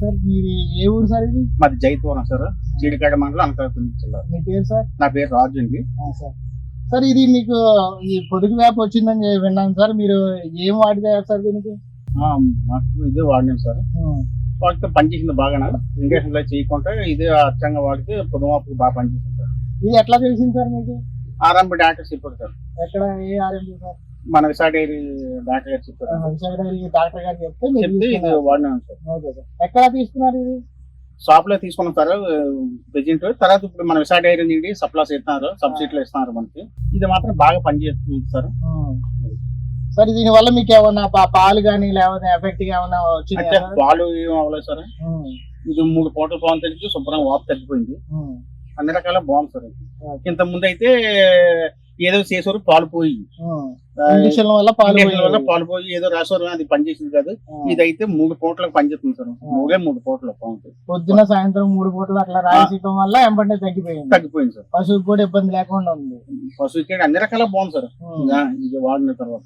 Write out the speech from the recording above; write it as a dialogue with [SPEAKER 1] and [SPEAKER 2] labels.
[SPEAKER 1] Sir మీరు ఏ ఊరు sir ఇది?
[SPEAKER 2] మాది జైతవరం సార్. చీడికాడ మండలం అనకాపల్లి జిల్లా.
[SPEAKER 1] మీ పేరు సార్?
[SPEAKER 2] నా పేరు రాజు అండి.
[SPEAKER 1] సార్. సార్ ఇది మీకు ఈ పొదుగు వ్యాప్ వచ్చిందని విన్నాను సార్. మీరు ఏం వాడితే సార్ దీనికి?
[SPEAKER 2] మాకు ఇదే వాడినాం సార్. వాడితే పనిచేసింది బాగా ఇంజక్షన్లో చేయకుండా ఇదే అచ్చంగా వాడితే పొదుమాపు బాగా పనిచేసింది సార్.
[SPEAKER 1] ఇది ఎట్లా తెలిసింది సార్ మీకు?
[SPEAKER 2] ఆర్ఎంపి డాక్టర్స్ చెప్పారు సార్.
[SPEAKER 1] ఎక్కడ ఏ ఆర్ఎంపీ సార్?
[SPEAKER 2] మన విశాఖ డైరీ డాక్టర్ గారు చెప్పారు.
[SPEAKER 1] ఆ, విశాఖ డైరీ డాక్టర్ గారు చెప్తే
[SPEAKER 2] చెప్తే ఇది
[SPEAKER 1] తీసుకున్నారు.
[SPEAKER 2] వాడినాం సార్
[SPEAKER 1] ఓకే సార్. ఎక్కడ తీసుకున్నారు ఇది?
[SPEAKER 2] షాప్లో తీసుకున్నాం సార్ ప్రెజెంట్ తర్వాత ఇప్పుడు మన విశాఖ డైరీ నుండి సప్లాస్ ఇస్తున్నారు సబ్సిడీలు ఇస్తున్నారు మనకి. ఇది మాత్రం బాగా పనిచేస్తుంది సార్.
[SPEAKER 1] సార్ దీని వల్ల మీకు ఏమన్నా పాలు కానీ లేకపోతే ఎఫెక్ట్ ఏమన్నా సార్?
[SPEAKER 2] పాలు ఏం అవ్వలేదు సార్. ఇది మూడు పూటలు పాలు తగ్గి శుభ్రంగా వాపు తగ్గిపోయింది. అన్ని రకాల బాగుంది సార్. ఇంత ముందు అయితే ఏదో చేసేవారు పాలు పోయి.
[SPEAKER 1] ఇంజక్షన్ వల్ల పాలు
[SPEAKER 2] వల్ల. పాలు పోయి ఏదో రాసేవారు అది పనిచేసింది కాదు.
[SPEAKER 1] ఆ.
[SPEAKER 2] ఇదైతే మూడు పూటలకు పనిచేస్తుంది సార్. మూడే మూడు పూటలు
[SPEAKER 1] పొద్దున సాయంత్రం మూడు పూటలు అట్లా రాసేయటం వల్ల ఎంబటే తగ్గిపోయింది.
[SPEAKER 2] తగ్గిపోయింది సార్.
[SPEAKER 1] పశువుకి కూడా ఇబ్బంది లేకుండా ఉంది.
[SPEAKER 2] పశువుకి అన్ని రకాల బాగుంది సార్. ఇది వాడిన తర్వాత.